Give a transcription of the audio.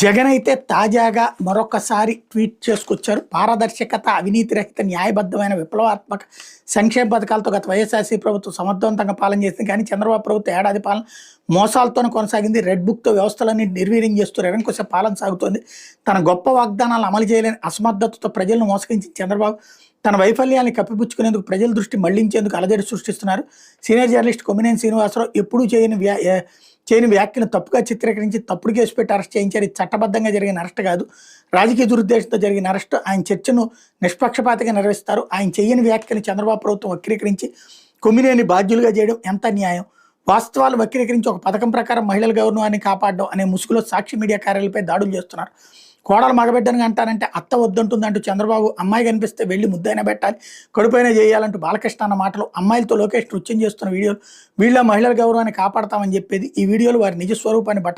జగన్ అయితే తాజాగా మరొకసారి ట్వీట్ చేసుకొచ్చారు. పారదర్శకత అవినీతి రహిత న్యాయబద్ధమైన విప్లవాత్మక సంక్షేమ పథకాలతో గత వైఎస్ఆర్సీ ప్రభుత్వం సమర్థవంతంగా పాలన చేసింది. కానీ చంద్రబాబు ప్రభుత్వం ఏడాది పాలన మోసాలతోనే కొనసాగింది. రెడ్ బుక్తో వ్యవస్థలన్నీ నిర్వీర్యం చేస్తూ నిరంకుశ పాలన సాగుతోంది. తన గొప్ప వాగ్దానాలను అమలు చేయలేని అసమర్థతతో ప్రజలను మోసగించిన చంద్రబాబు తన వైఫల్యాన్ని కప్పిపుచ్చుకునేందుకు ప్రజల దృష్టి మళ్ళించేందుకు అలజడి సృష్టిస్తున్నారు. సీనియర్ జర్నలిస్ట్ కొమ్మినేని శ్రీనివాసరావు ఎప్పుడూ చేయని వ్యా చేయని వ్యాఖ్యను తప్పుగా చిత్రీకరించి తప్పుడు కేసు పెట్టి అరెస్ట్ చేయించారు. ఇది చట్టబద్ధంగా జరిగిన అరెస్ట్ కాదు. రాజకీయ దురుద్దేశంతో జరిగిన అరెస్ట్ ఆయన చర్చను నిష్పక్షపాతంగా నిర్వహిస్తారు. ఆయన చేయని వ్యాఖ్యను చంద్రబాబు ప్రభుత్వం వక్రీకరించి కొమ్మినేని బాధ్యులుగా చేయడం ఎంత న్యాయం వాస్తవాలు వక్రీకరించి ఒక పథకం ప్రకారం మహిళల గౌరవాన్ని కాపాడడం అనే ముసుగులో సాక్షి మీడియా కార్యాలయాలపై దాడులు చేస్తున్నారు. కోడలు మగబిడ్డను అంటారంటే అత్త వద్దంటుందంటూ చంద్రబాబు అమ్మాయి కనిపిస్తే వెళ్ళి ముద్దైనా పెట్టాలి కడుపైన చేయాలంటూ బాలకృష్ణ అన్న మాటలు అమ్మాయిలతో లోకేష్ నృత్యం చేస్తున్న వీడియోలు వీళ్ళ మహిళల గౌరవాన్ని కాపాడతామని చెప్పేది ఈ వీడియోలు వారి నిజ స్వరూపాన్ని బట్ట